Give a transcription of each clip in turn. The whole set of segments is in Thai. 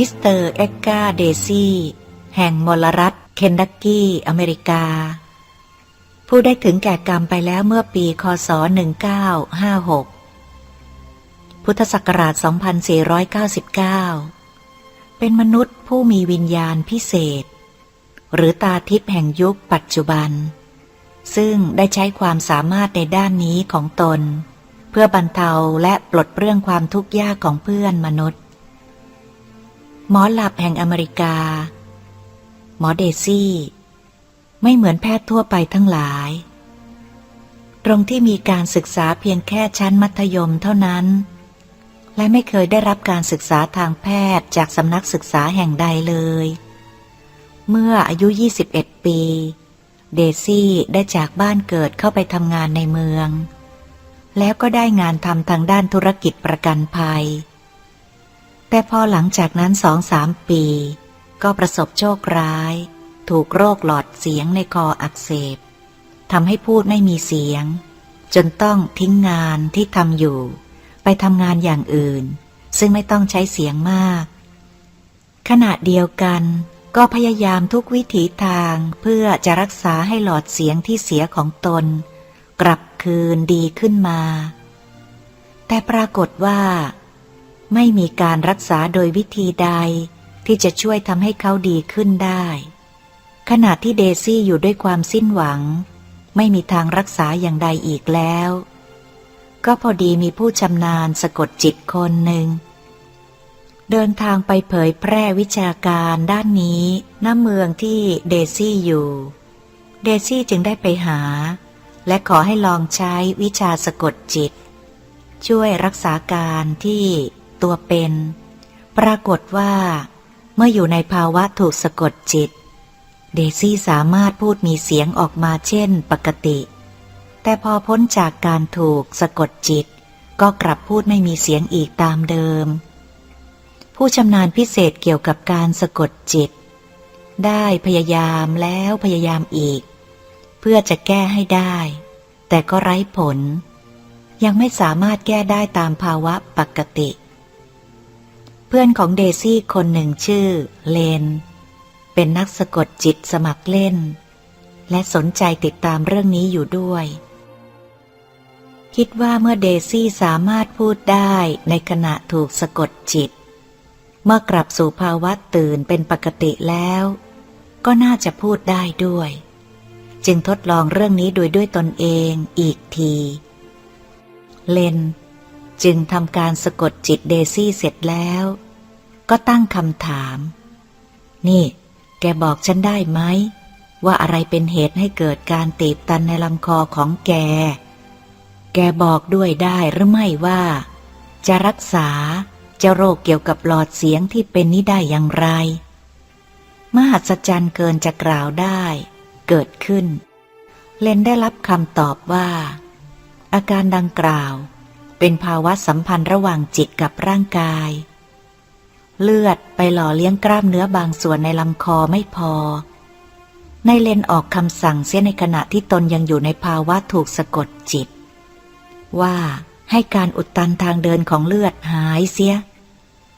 มิสเตอร์เอ็กกาเดซี่แห่งมลรัฐ เคนดักกี้ อเมริกา ผู้ได้ถึงแก่กรรมไปแล้วเมื่อปี คศ 1956 พุทธศักราช 2499 เป็นมนุษย์ผู้มีวิญญาณพิเศษ หรือตาทิพย์แห่งยุคปัจจุบัน ซึ่งได้ใช้ความสามารถในด้านนี้ของตน เพื่อบรรเทาและปลดเปลื้องความทุกข์ยากของเพื่อนมนุษย์ หมอหลับแห่งอเมริกา หมอเดซี่ ไม่เหมือนแพทย์ทั่วไปทั้งหลาย ตรงที่มีการศึกษาเพียงแค่ชั้นมัธยมเท่านั้น และไม่เคยได้รับการศึกษาทางแพทย์จากสำนักศึกษาแห่งใดเลย เมื่ออายุ 21 ปี เดซี่ได้จากบ้านเกิดเข้าไปทำงานในเมือง แล้วก็ได้งานทำทางด้านธุรกิจประกันภัย แต่พอหลังจากนั้นสองสามปี ก็ประสบโชคร้าย ถูกโรคหลอดเสียงในคออักเสบทำให้พูดไม่มีเสียง จนต้องทิ้งงานที่ทำอยู่ ไปทำงานอย่างอื่น ซึ่งไม่ต้องใช้เสียงมาก ขณะเดียวกันก็พยายามทุกวิถีทางเพื่อจะรักษาให้หลอดเสียงที่เสียของตน กลับคืนดีขึ้นมา แต่ปรากฏว่า ไม่มีการรักษาโดยวิธีใด ที่จะช่วยทำให้เขาดีขึ้นได้ ขณะที่เดซี่อยู่ด้วยความสิ้นหวัง ไม่มีทางรักษาอย่างใดอีกแล้ว ก็พอดีมีผู้ชำนาญสะกดจิตคนหนึ่ง เดินทางไปเผยแพร่วิชาการด้านนี้ณเมืองที่เดซี่อยู่ เดซี่จึงได้ไปหา และขอให้ลองใช้วิชาสะกดจิต ช่วยรักษาการที่ ตัวเป็น ปรากฏว่า เมื่ออยู่ในภาวะถูกสะกดจิต เดซี่สามารถพูดมีเสียงออกมาเช่นปกติ แต่พอพ้นจากการถูกสะกดจิต ก็กลับพูดไม่มีเสียงอีกตามเดิม ผู้ชำนาญพิเศษเกี่ยวกับการสะกดจิต ได้พยายามแล้วพยายามอีก เพื่อจะแก้ให้ได้ แต่ก็ไร้ผลยังไม่สามารถแก้ได้ตามภาวะปกติ เพื่อนของเดซี่คนหนึ่งชื่อเลน เป็นนักสะกดจิตสมัครเล่น และสนใจติดตามเรื่องนี้อยู่ด้วย คิดว่าเมื่อเดซี่สามารถพูดได้ในขณะถูกสะกดจิต เมื่อกลับสู่ภาวะตื่นเป็นปกติแล้ว ก็น่าจะพูดได้ด้วย จึงทดลองเรื่องนี้โดยด้วยตนเองอีกที เลน จึงทำการสะกดจิตเดซี่เสร็จแล้ว ก็ตั้งคำถาม นี่ แกบอกฉันได้ไหม ว่าอะไรเป็นเหตุให้เกิดการตีบตันในลำคอของแก แกบอกด้วยได้หรือไม่ว่า จะรักษาจะโรคเกี่ยวกับหลอดเสียงที่เป็นนี้ได้อย่างไร มหัศจรรย์เกินจะกล่าวได้ เกิดขึ้น เลนได้รับคำตอบว่า อาการดังกล่าว เป็นภาวะสัมพันธ์ระหว่างจิตกับร่างกาย เลือดไปหล่อเลี้ยงกล้ามเนื้อบางส่วนในลำคอไม่พอ ในเลนออกคำสั่งเสียในขณะที่ตนยังอยู่ในภาวะถูกสะกดจิต ว่าให้การอุดตันทางเดินของเลือดหายเสีย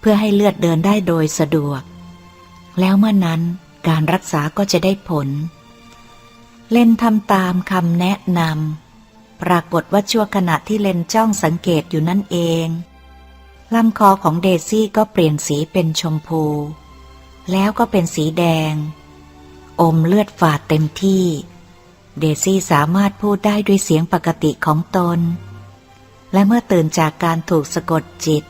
เพื่อให้เลือดเดินได้โดยสะดวก แล้วเมื่อนั้นการรักษาก็จะได้ผล เล่นทำตามคำแนะนำ ปรากฏว่าชั่วขณะที่เลนจ้องสังเกตอยู่นั่นเองลำคอของเดซี่ก็เปลี่ยนสีเป็นชมพู แล้วก็เป็นสีแดง อมเลือดฝาดเต็มที่ เดซี่สามารถพูดได้ด้วยเสียงปกติของตน และเมื่อตื่นจากการถูกสะกดจิต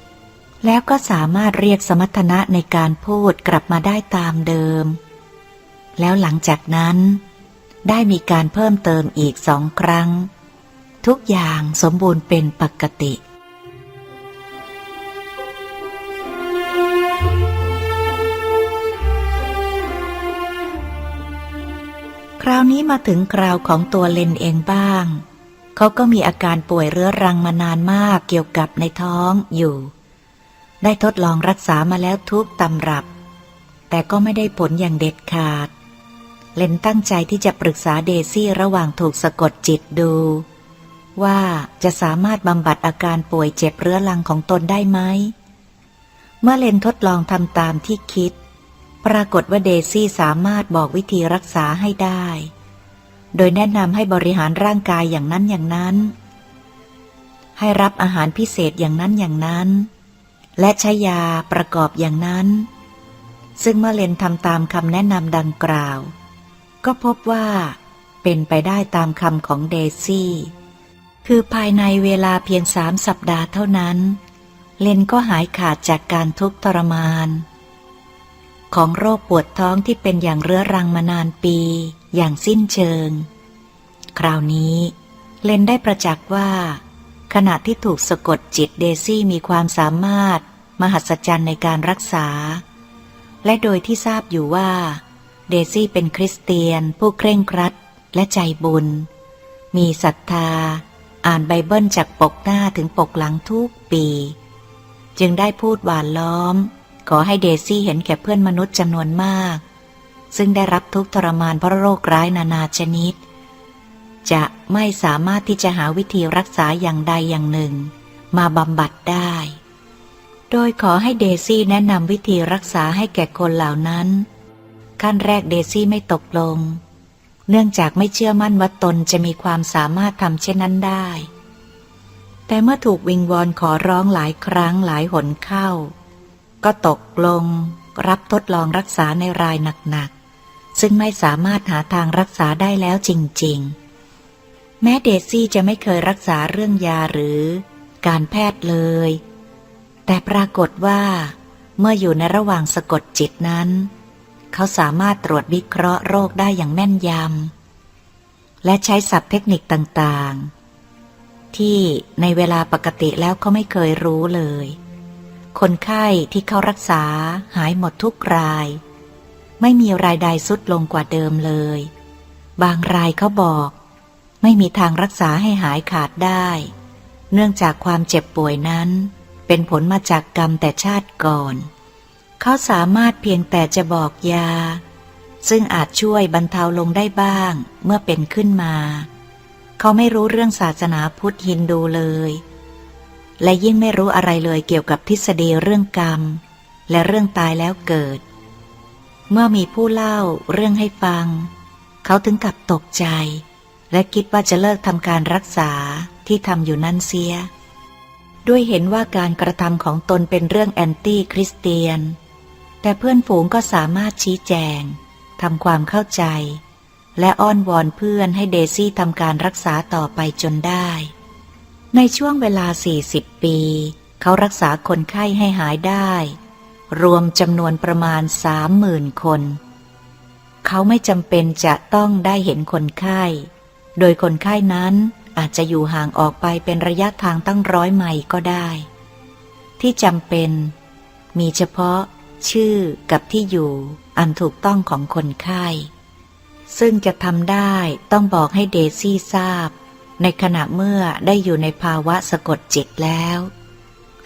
แล้วก็สามารถเรียกสมรรถนะในการพูดกลับมาได้ตามเดิม แล้วหลังจากนั้น ได้มีการเพิ่มเติมอีกสองครั้ง ทุกอย่างสมบูรณ์เป็นปกติ คราวนี้มาถึงคราวของตัวเลนเองบ้าง เขาก็มีอาการป่วยเรื้อรังมานานมากเกี่ยวกับในท้องอยู่ ได้ทดลองรักษามาแล้วทุกตำรับ แต่ก็ไม่ได้ผลอย่างเด็ดขาดเลนตั้งใจที่จะปรึกษาเดซี่ระหว่างถูกสะกดจิตดู ว่าจะสามารถบำบัดอาการป่วยเจ็บเรื้อรังของตนได้ไหม เมื่อเลนทดลองทำตามที่คิด ปรากฏว่าเดซี่สามารถบอกวิธีรักษาให้ได้ โดยแนะนำให้บริหารร่างกายอย่างนั้นอย่างนั้น ให้รับอาหารพิเศษอย่างนั้นอย่างนั้น และใช้ยาประกอบอย่างนั้น ซึ่งเมื่อเลนทำตามคำแนะนำดังกล่าว ก็พบว่าเป็นไปได้ตามคำของเดซี่ คือภายในเวลาเพียงสามสัปดาห์เท่านั้น เลนก็หายขาดจากการทุกข์ทรมาน ของโรคปวดท้องที่เป็นอย่างเรื้อรังมานานปี อย่างสิ้นเชิง คราวนี้ เลนได้ประจักษ์ว่า ขณะที่ถูกสะกดจิตเดซี่มีความสามารถ มหัศจรรย์ในการรักษา และโดยที่ทราบอยู่ว่า เดซี่เป็นคริสเตียน ผู้เคร่งครัดและใจบุญ มีศรัทธา อ่านไบเบิลจากปกหน้าถึงปกหลังทุกปี จึงได้พูดหวานล้อม ขอให้เดซี่เห็นแก่เพื่อนมนุษย์จำนวนมาก ซึ่งได้รับทุกทรมานเพราะโรคร้ายนานาชนิด จะไม่สามารถที่จะหาวิธีรักษาอย่างใดอย่างหนึ่ง มาบำบัดได้ โดยขอให้เดซี่แนะนำวิธีรักษาให้แก่คนเหล่านั้น ขั้นแรกเดซี่ไม่ตกลง เนื่องจากไม่เชื่อมั่นว่าตนจะมีความสามารถทำเช่นนั้นได้ แต่เมื่อถูกวิงวอนขอร้องหลายครั้งหลายหนเข้า ก็ตกลงรับทดลองรักษาในรายหนักๆ ซึ่งไม่สามารถหาทางรักษาได้แล้วจริง ๆ แม้เดซี่จะไม่เคยรักษาเรื่องยาหรือ การแพทย์เลย แต่ปรากฏว่า เมื่ออยู่ในระหว่างสะกดจิตนั้น เขาสามารถตรวจวิเคราะห์โรคได้อย่างแม่นยำ และใช้ศัพท์เทคนิคต่างๆ ที่ในเวลาปกติแล้วเขาไม่เคยรู้เลย คนไข้ที่เขารักษาหายหมดทุกราย ไม่มีรายใดสุดลงกว่าเดิมเลย บางรายเขาบอก ไม่มีทางรักษาให้หายขาดได้ เนื่องจากความเจ็บป่วยนั้น เป็นผลมาจากกรรมแต่ชาติก่อน เขาสามารถเพียงแต่จะบอกยา ซึ่งอาจช่วยบรรเทาลงได้บ้างเมื่อเป็นขึ้นมา เขาไม่รู้เรื่องศาสนาพุทธฮินดูเลย และยิ่งไม่รู้อะไรเลยเกี่ยวกับทฤษฎีเรื่องกรรม และเรื่องตายแล้วเกิด เมื่อมีผู้เล่าเรื่องให้ฟัง เขาถึงกับตกใจ และคิดว่าจะเลิกทำการรักษาที่ทำอยู่นั่นเสียด้วยเห็นว่าการกระทำของตนเป็นเรื่องแอนตี้คริสเตียน แต่เพื่อนฝูงก็สามารถชี้แจงทำความเข้าใจ และอ้อนวอนเพื่อนให้เดซี่ทำการรักษาต่อไปจนได้ ในช่วงเวลา 40 ปี เขารักษาคนไข้ให้หายได้ รวมจำนวนประมาณ 30,000 คน เขาไม่จำเป็นจะต้องได้เห็นคนไข้ โดยคนไข้นั้นอาจจะอยู่ห่างออกไปเป็นระยะทางตั้งร้อยไมล์ก็ได้ ที่จำเป็น มีเฉพาะ ชื่อกับที่อยู่อันถูกต้องของคนไข้ ซึ่งจะทำได้ต้องบอกให้เดซี่ทราบ ในขณะเมื่อได้อยู่ในภาวะสะกดจิตแล้ว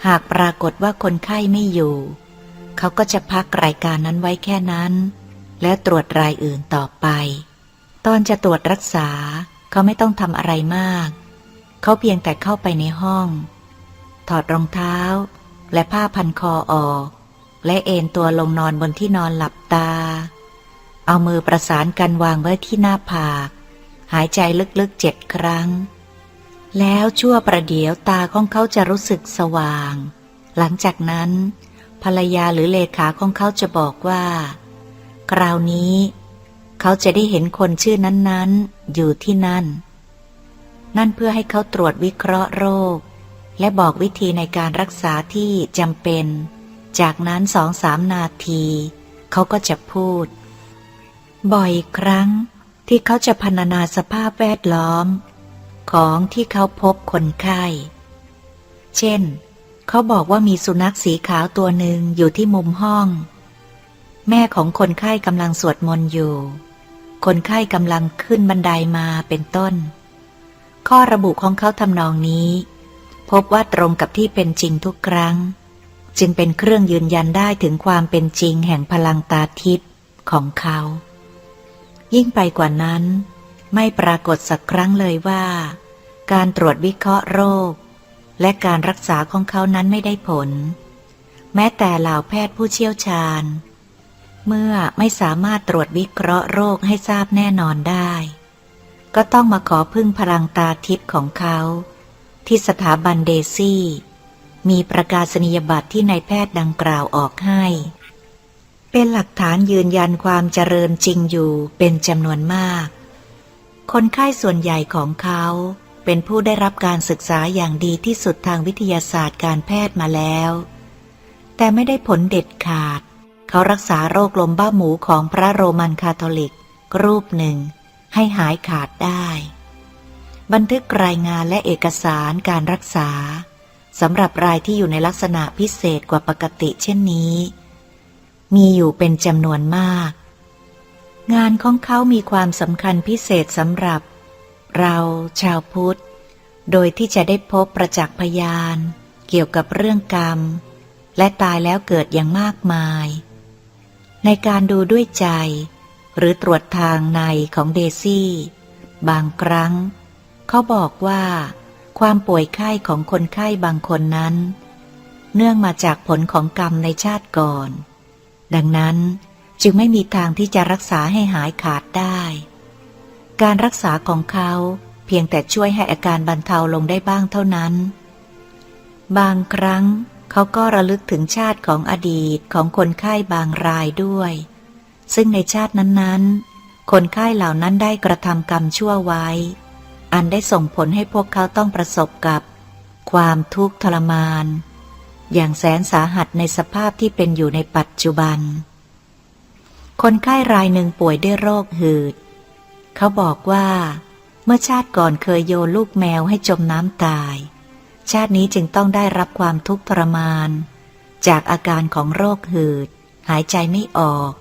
หากปรากฏว่าคนไข้ไม่อยู่ เขาก็จะพักรายการนั้นไว้แค่นั้น แล้วตรวจรายอื่นต่อไป ตอนจะตรวจรักษาเขาไม่ต้องทำอะไรมาก เขาเพียงแต่เข้าไปในห้อง ถอดรองเท้าและผ้าพันคอออก และเอนตัวลงนอนบนที่นอนหลับตา เอามือประสานกันวางไว้ที่หน้าผาก หายใจลึกๆเจ็ดครั้ง แล้วชั่วประเดี๋ยวตาของเขาจะรู้สึกสว่าง หลังจากนั้น ภรรยาหรือเลขาของเขาจะบอกว่า คราวนี้ เขาจะได้เห็นคนชื่อนั้นๆ อยู่ที่นั่น นั่นเพื่อให้เขาตรวจวิเคราะห์โรค และบอกวิธีในการรักษาที่จำเป็น จากนั้นสองสามนาที เขาก็จะพูด บ่อยครั้งที่เขาจะพรรณนาสภาพแวดล้อม ของที่เขาพบคนไข้ เช่น เขาบอกว่ามีสุนัขสีขาวตัวหนึ่งอยู่ที่มุมห้อง แม่ของคนไข้กำลังสวดมนต์อยู่ คนไข้กำลังขึ้นบันไดมาเป็นต้น ข้อระบุของเขาทำนองนี้ พบว่าตรงกับที่เป็นจริงทุกครั้ง จึงเป็นเครื่องยืนยันได้ถึงความเป็นจริงแห่งพลังตาทิพย์ของเขา ยิ่งไปกว่านั้น ไม่ปรากฏสักครั้งเลยว่า การตรวจวิเคราะห์โรค และการรักษาของเขานั้นไม่ได้ผล แม้แต่เหล่าแพทย์ผู้เชี่ยวชาญ เมื่อไม่สามารถตรวจวิเคราะห์โรคให้ทราบแน่นอนได้ ก็ต้องมาขอพึ่งพลังตาทิพย์ของเขา ที่สถาบันเดซี่ มีประกาศนียบัตรที่นายแพทย์ดังกล่าวออกให้ เป็นหลักฐานยืนยันความเจริญจริงอยู่เป็นจำนวนมาก คนไข้ส่วนใหญ่ของเขาเป็นผู้ได้รับการศึกษาอย่างดีที่สุดทางวิทยาศาสตร์การแพทย์มาแล้ว แต่ไม่ได้ผลเด็ดขาด เขารักษาโรคลมบ้าหมูของพระโรมันคาทอลิก รูปหนึ่ง ให้หายขาดได้ บันทึกรายงานและเอกสารการรักษา สำหรับรายที่อยู่ในลักษณะพิเศษกว่าปกติเช่นนี้ มีอยู่เป็นจำนวนมาก งานของเขามีความสำคัญพิเศษสำหรับ เราชาวพุทธ โดยที่จะได้พบประจักษ์พยาน เกี่ยวกับเรื่องกรรม และตายแล้วเกิดอย่างมากมาย ในการดูด้วยใจ หรือตรวจทางในของเดซี่ บางครั้ง เขาบอกว่า ความป่วยไข้ของคนไข้บางคนนั้น เนื่องมาจากผลของกรรมในชาติก่อน ดังนั้นจึงไม่มีทางที่จะรักษาให้หายขาดได้ การรักษาของเขาเพียงแต่ช่วยให้อาการบรรเทาลงได้บ้างเท่านั้น บางครั้งเขาก็ระลึกถึงชาติของอดีตของคนไข้บางรายด้วย ซึ่งในชาตินั้นๆ คนไข้เหล่านั้นได้กระทำกรรมชั่วไว้ อันได้ส่งผลให้พวกเขาต้องประสบกับ ความทุกข์ทรมาน อย่างแสนสาหัสในสภาพที่เป็นอยู่ในปัจจุบัน คนไข้รายหนึ่งป่วยด้วยโรคหืด เขาบอกว่า เมื่อชาติก่อนเคยโยนลูกแมวให้จมน้ำตาย ชาตินี้จึงต้องได้รับความทุกข์ทรมาน จากอาการของโรคหืด หายใจไม่ออก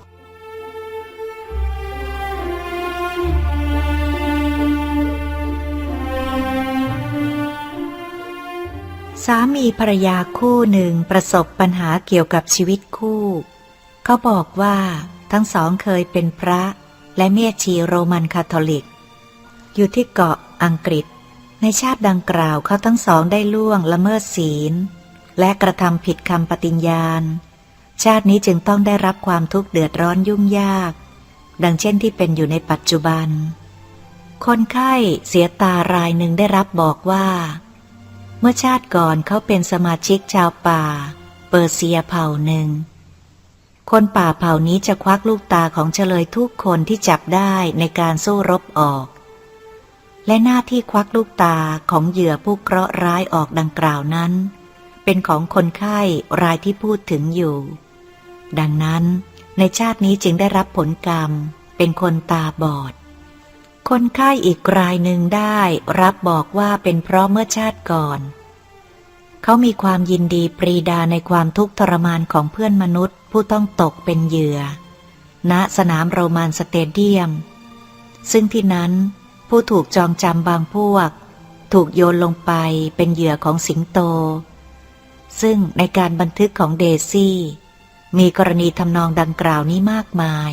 สามีภรรยาคู่หนึ่งประสบปัญหาเกี่ยวกับชีวิตคู่ เขาบอกว่าทั้งสองเคยเป็นพระและเมียชีโรมันคาทอลิก อยู่ที่เกาะอังกฤษ ในชาติดังกล่าวเขาทั้งสองได้ล่วงละเมิดศีล และกระทำผิดคำปฏิญญาณ ชาตินี้จึงต้องได้รับความทุกข์เดือดร้อนยุ่งยาก ดังเช่นที่เป็นอยู่ในปัจจุบัน คนไข้เสียตารายหนึ่งได้รับบอกว่า เมื่อชาติก่อนเขาเป็นสมาชิกชาวป่า เปอร์เซียเผ่าหนึ่ง คนป่าเผ่านี้จะควักลูกตาของเฉลยทุกคนที่จับได้ในการสู้รบออก และหน้าที่ควักลูกตาของเหยื่อผู้เคราะห์ร้ายออกดังกล่าวนั้น เป็นของคนไข้รายที่พูดถึงอยู่ ดังนั้นในชาตินี้จึงได้รับผลกรรมเป็นคนตาบอด คนไข้อีกรายหนึ่งได้รับบอกว่าเป็นเพราะเมื่อชาติก่อน เขามีความยินดีปรีดาในความทุกข์ทรมานของเพื่อนมนุษย์ ผู้ต้องตกเป็นเหยื่อ ณสนามโรมานสเตเดียม ซึ่งที่นั้นผู้ถูกจองจำบางพวก ถูกโยนลงไปเป็นเหยื่อของสิงโต ซึ่งในการบันทึกของเดซี่ มีกรณีทำนองดังกล่าวนี้มากมาย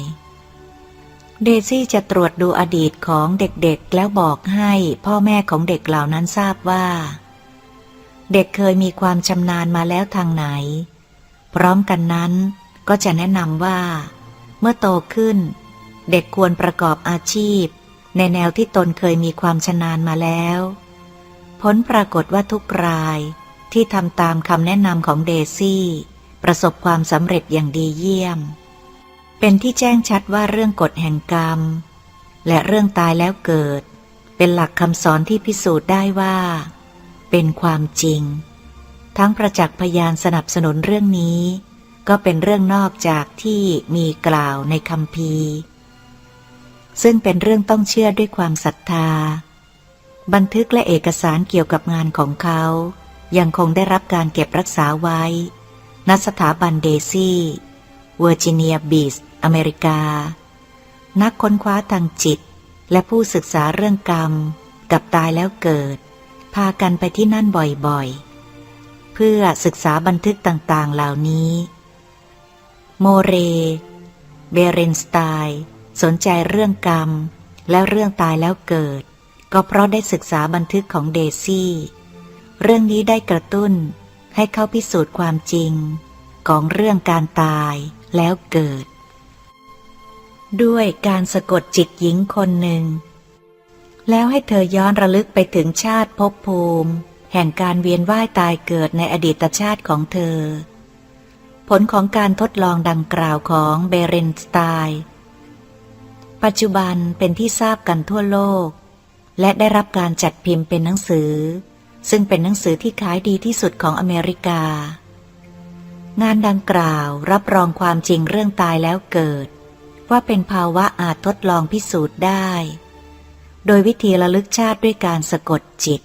เดซี่จะตรวจดูอดีตของเด็กๆ แล้วบอกให้พ่อแม่ของเด็กเหล่านั้นทราบว่า เด็กเคยมีความชำนาญมาแล้วทางไหน พร้อมกันนั้นก็จะแนะนำว่า เมื่อโตขึ้น เด็กควรประกอบอาชีพ ในแนวที่ตนเคยมีความชำนาญมาแล้ว ผลปรากฏว่าทุกรายที่ทำตามคำแนะนำของเดซี่ ประสบความสำเร็จอย่างดีเยี่ยม เป็นที่แจ้งชัดว่าเรื่องกฎแห่งกรรม และเรื่องตายแล้วเกิด เป็นหลักคำสอนที่พิสูจน์ได้ว่า เป็นความจริง ทั้งประจักษ์พยานสนับสนุนเรื่องนี้ ก็เป็นเรื่องนอกจากที่มีกล่าวในคำพีซึ่งเป็นเรื่องต้องเชื่อด้วยความศรัทธา บันทึกและเอกสารเกี่ยวกับงานของเขา ยังคงได้รับการเก็บรักษาไว้ณสถาบันเดซี่เวอร์จิเนียบีช อเมริกา นักค้นคว้าทางจิต และผู้ศึกษาเรื่องกรรม กับตายแล้วเกิด พากันไปที่นั่นบ่อยๆ เพื่อศึกษาบันทึกต่างๆเหล่านี้ โมเร เบเรนสไตน์สนใจเรื่องกรรม และเรื่องตายแล้วเกิด ก็เพราะได้ศึกษาบันทึกของเดซี่ เรื่องนี้ได้กระตุ้นให้เขาพิสูจน์ความจริง ของเรื่องการตายแล้วเกิด ด้วยการสะกดจิตหญิงคนหนึ่ง แล้วให้เธอย้อนระลึกไปถึงชาติภพภูมิ แห่งการเวียนว่ายตายเกิดในอดีตชาติของเธอ ผลของการทดลองดังกล่าวของเบเรนสไตน์ปัจจุบันเป็นที่ทราบกันทั่วโลก และได้รับการจัดพิมพ์เป็นหนังสือ ซึ่งเป็นหนังสือที่ขายดีที่สุดของอเมริกา งานดังกล่าวรับรองความจริงเรื่องตายแล้วเกิด ว่าเป็นภาวะอาจทดลองพิสูจน์ได้ โดยวิธีระลึกชาติด้วยการสะกดจิต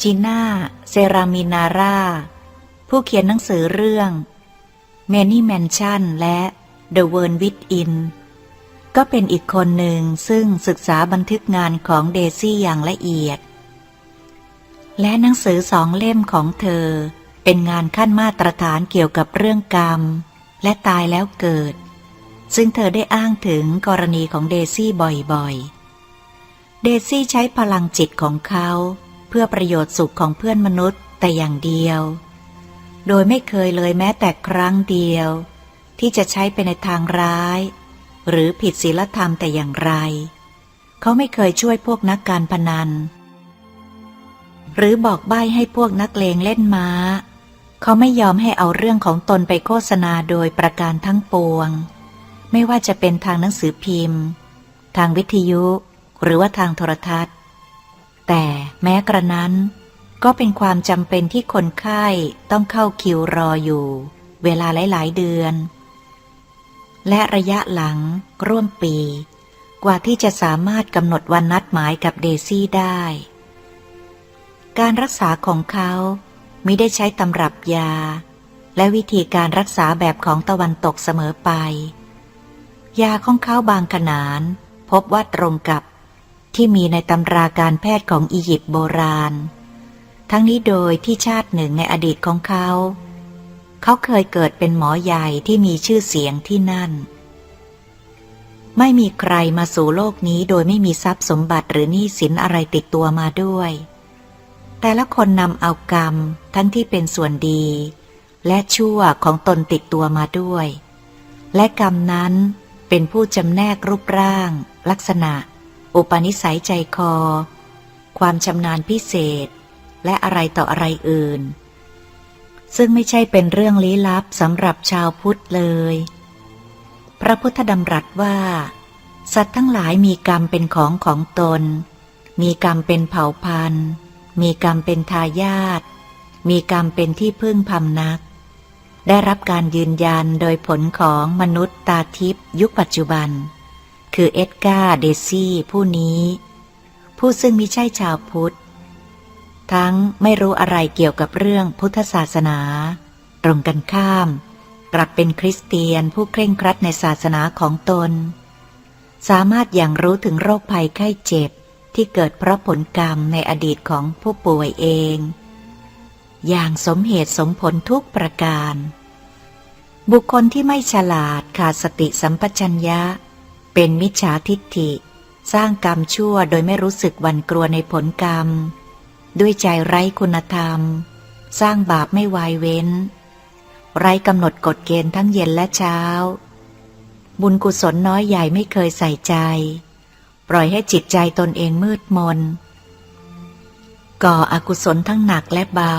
จีน่า เซรามินาร่า ผู้เขียนหนังสือเรื่อง Many Mansion และ The World Within ก็เป็นอีกคนหนึ่งซึ่งศึกษาบันทึกงานของเดซี่อย่างละเอียด และหนังสือสองเล่มของเธอ เป็นงานขั้นมาตรฐานเกี่ยวกับเรื่องกรรม และตายแล้วเกิด ซึ่งเธอได้อ้างถึงกรณีของเดซี่บ่อยๆ เดซี่ใช้พลังจิตของเขา เพื่อประโยชน์สุขของเพื่อนมนุษย์แต่อย่างเดียว โดยไม่เคยเลยแม้แต่ครั้งเดียว ที่จะใช้ไปในทางร้าย หรือผิดศีลธรรมแต่อย่างไร เขาไม่เคยช่วยพวกนักการพนัน หรือบอกใบ้ให้พวกนักเลงเล่นม้า เขาไม่ยอมให้เอาเรื่องของตนไปโฆษณาโดยประการทั้งปวง ไม่ว่าจะเป็นทางหนังสือพิมพ์ ทางวิทยุ หรือว่าทางโทรทัศน์ แต่แม้กระนั้น ก็เป็นความจำเป็นที่คนไข้ต้องเข้าคิวรออยู่ เวลาหลาย ๆ เดือน และระยะหลัง ร่วมปี กว่าที่จะสามารถกำหนดวันนัดหมายกับเดซี่ได้ การรักษาของเขาไมิได้ใช้ตำรับยา และวิธีการรักษาแบบของตะวันตกเสมอไป ยาของเขาบางขนาน พบว่าตรงกับที่มีในตำราการแพทย์ของอียิปต์โบราณ ทั้งนี้โดยที่ชาติหนึ่งในอดีตของเขา เขาเคยเกิดเป็นหมอใหญ่ที่มีชื่อเสียงที่นั่น ไม่มีใครมาสู่โลกนี้โดยไม่มีทรัพย์สมบัติหรือหนี้สินอะไรติดตัวมาด้วย แต่ละคนนำเอากรรมทั้งที่เป็นส่วนดี และชั่วของตนติดตัวมาด้วย และกรรมนั้น เป็นผู้จำแนกรูปร่าง ลักษณะ อุปนิสัยใจคอ ความชำนาญพิเศษ และอะไรต่ออะไรอื่น ซึ่งไม่ใช่เป็นเรื่องลี้ลับสำหรับชาวพุทธเลย พระพุทธดำรัสว่า สัตว์ทั้งหลายมีกรรมเป็นของของตน มีกรรมเป็นเผ่าพันธุ์ มีกรรมเป็นทายาทมีกรรมเป็นที่พึ่งพำนัก ได้รับการยืนยันโดยผลของมนุษย์ตาทิพย์ยุคปัจจุบัน คือเอ็ดการ์เดซี่ผู้นี้ ผู้ซึ่งมิใช่ชาวพุทธ ทั้งไม่รู้อะไรเกี่ยวกับเรื่องพุทธศาสนา ตรงกันข้าม กลับเป็นคริสเตียนผู้เคร่งครัดในศาสนาของตน สามารถอย่างรู้ถึงโรคภัยไข้เจ็บที่เกิดเพราะผลกรรมในอดีตของผู้ป่วยเอง อย่างสมเหตุสมผลทุกประการ บุคคลที่ไม่ฉลาดขาดสติสัมปชัญญะ เป็นมิจฉาทิฏฐิ สร้างกรรมชั่วโดยไม่รู้สึกวันกลัวในผลกรรม ด้วยใจไร้คุณธรรม สร้างบาปไม่วายเว้น ไร้กำหนดกฎเกณฑ์ทั้งเย็นและเช้า บุญกุศลน้อยใหญ่ไม่เคยใส่ใจ ปล่อยให้จิตใจตนเองมืดมน ก่ออกุศลทั้งหนักและเบา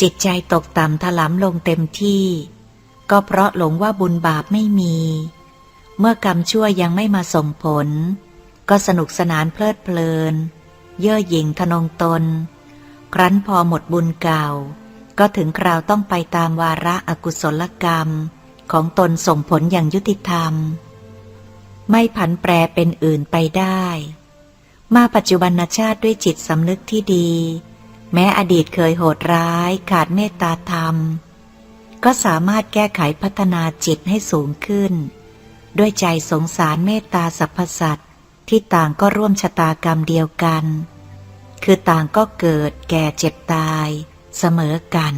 จิตใจตกต่ำถลำลงเต็มที่ ก็เพราะหลงว่าบุญบาปไม่มี เมื่อกรรมชั่วยังไม่มาส่งผล ก็สนุกสนานเพลิดเพลิน เย่อหยิ่งทนงตน ครั้นพอหมดบุญเก่า ก็ถึงคราวต้องไปตามวาระอกุศลกรรม ของตนส่งผลอย่างยุติธรรม ไม่ผันแปรเป็นอื่นไปได้ มาปัจจุบันชาติด้วยจิตสำนึกที่ดี แม้อดีตเคยโหดร้ายขาดเมตตาธรรม ก็สามารถแก้ไขพัฒนาจิตให้สูงขึ้น ด้วยใจสงสารเมตตาสรรพสัตว์ที่ต่างก็ร่วมชะตากรรมเดียวกัน คือต่างก็เกิดแก่เจ็บตายเสมอกัน